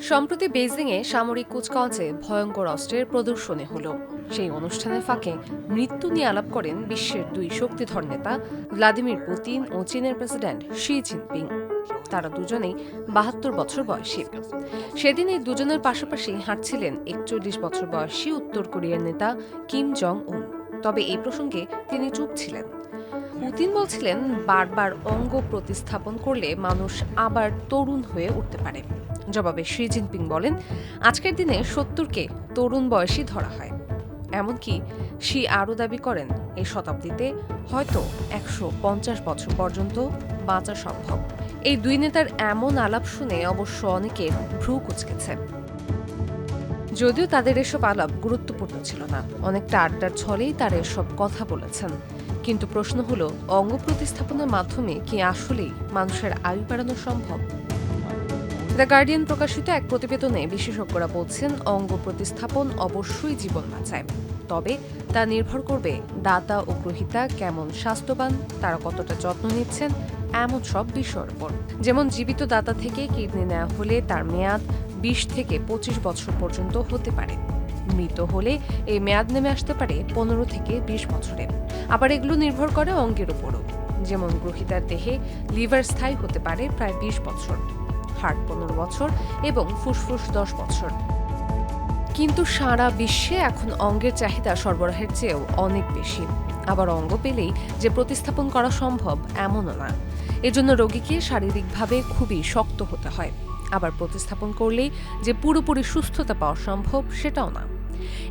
সম্প্রতি বেইজিংয়ে সামরিক কুচকাওয়াজে ভয়ঙ্কর অস্ত্রের প্রদর্শনী হলো। সেই অনুষ্ঠানের ফাঁকে মৃত্যু নিয়ে আলাপ করেন বিশ্বের দুই শক্তিধর নেতা ভ্লাদিমির পুতিন ও চীনের প্রেসিডেন্ট শি জিনপিং। তারা দুজনেই বাহাত্তর বছর বয়সী। সেদিন এই দুজনের পাশাপাশি হাঁটছিলেন একচল্লিশ বছর বয়সী উত্তর কোরিয়ার নেতা কিম জং উন তবে এই প্রসঙ্গে তিনি চুপ ছিলেন। পুতিন বলছিলেন, বারবার অঙ্গ প্রতিস্থাপন করলে মানুষ আবার তরুণ হয়ে উঠতে পারে। জবাবে শি জিনপিং বলেন, আজকের দিনে সত্তরকে তরুণ বয়সী ধরা হয়। এমনকি শি আরও দাবি করেন, এই শতাব্দীতে হয়তো একশো পঞ্চাশ বছর পর্যন্ত বাঁচা সম্ভব। এই দুই নেতার এমন আলাপ শুনে অবশ্য অনেকের ভ্রু কুচকেছে। যদিও তাদের এসব আলাপ গুরুত্বপূর্ণ ছিল না, অনেকটা আড্ডার ছলেই তারা এসব কথা বলেছেন। কিন্তু প্রশ্ন হলো, অঙ্গ প্রতিস্থাপনের মাধ্যমে কি আসলেই মানুষের আয়ু বাড়ানো সম্ভব? দ্য গার্ডিয়ান প্রকাশিত এক প্রতিবেদনে বিশেষজ্ঞরা বলছেন, অঙ্গ প্রতিস্থাপন অবশ্যই জীবন বাঁচায়। তবে তা নির্ভর করবে দাতা ও গ্রহিতা কেমন স্বাস্থ্যবান, তারা কতটা যত্ন নিচ্ছেন, এমন সব বিষয়ের উপর। যেমন জীবিত দাতা থেকে কিডনি নেওয়া হলে তার মেয়াদ বিশ থেকে পঁচিশ বছর পর্যন্ত হতে পারে। মৃত হলে এই মেয়াদ নেমে আসতে পারে পনেরো থেকে বিশ বছরে। আবার এগুলো নির্ভর করে অঙ্গের উপরও। যেমন গ্রহিতার দেহে লিভার স্থায়ী হতে পারে প্রায় বিশ বছর হার্ট পনেরো বছর এবং ফুসফুস দশ বছর। কিন্তু সারা বিশ্বে এখন অঙ্গের চাহিদা সরবরাহের চেয়েও অনেক বেশি। আবার অঙ্গ পেলেই যে প্রতিস্থাপন করা সম্ভব এমনও না। এজন্য রোগীকে শারীরিকভাবে খুবই শক্ত হতে হয়। আবার প্রতিস্থাপন করলেই যে পুরোপুরি সুস্থতা পাওয়া সম্ভব সেটাও না।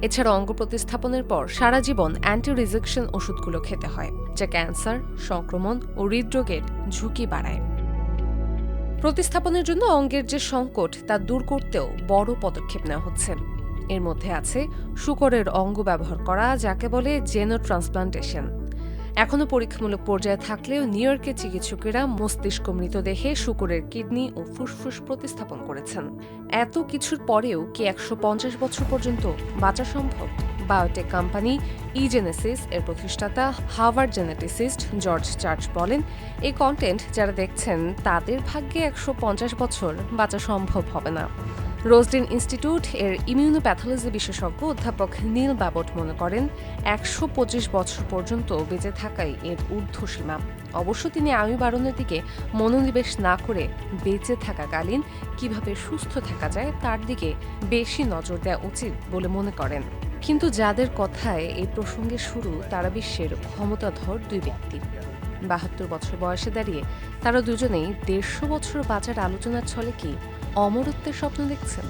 এছাড়া অঙ্গ প্রতিস্থাপনের পর সারা জীবন অ্যান্টি রিজেকশন ওষুধগুলো খেতে হয়, যা ক্যান্সার সংক্রমণ ও হৃদরোগের ঝুঁকি বাড়ায়। প্রতিস্থাপনের জন্য অঙ্গের যে সংকট, তা দূর করতেও বড় পদক্ষেপ নেওয়া হচ্ছে। এর মধ্যে আছে শুকরের অঙ্গ ব্যবহার করা, যাকে বলে জেনো ট্রান্সপ্লান্টেশন এখনও পরীক্ষামূলক পর্যায়ে থাকলেও নিউ ইয়র্কের চিকিৎসকেরা মস্তিষ্ক মৃতদেহে শুকরের কিডনি ও ফুসফুস প্রতিস্থাপন করেছেন। এত কিছুর পরেও কি একশো পঞ্চাশ বছর পর্যন্ত বাঁচা সম্ভব? বায়োটেক কোম্পানি ইজেনেসিস এর প্রতিষ্ঠাতা হার্ভার্ড জেনেটিসিস্ট জর্জ চার্চ বলেন, এই কন্টেন্ট যারা দেখছেন, তাদের ভাগ্যে একশো পঞ্চাশ বছর বাঁচা সম্ভব হবে না। রোজডিন ইনস্টিটিউট এর ইমিউনোপ্যাথোলজি বিশেষজ্ঞ অধ্যাপক নীল বাবট মনে করেন, একশো পঁচিশ বছর পর্যন্ত বেঁচে থাকাই এর ঊর্ধ্বসীমা। অবশ্য তিনি আয়ু বাড়ানোর দিকে মনোনিবেশ না করে বেঁচে থাকাকালীন কীভাবে সুস্থ থাকা যায় তার দিকে বেশি নজর দেওয়া উচিত বলে মনে করেন। কিন্তু যাদের কথায় এই প্রসঙ্গে শুরু, তারা বিশ্বের ক্ষমতাধর দুই ব্যক্তি। বাহাত্তর বছর বয়সে দাঁড়িয়ে তারা দুজনেই দেড়শো বছর বাঁচার আলোচনার ছলে কি অমরত্বের স্বপ্ন দেখছেন?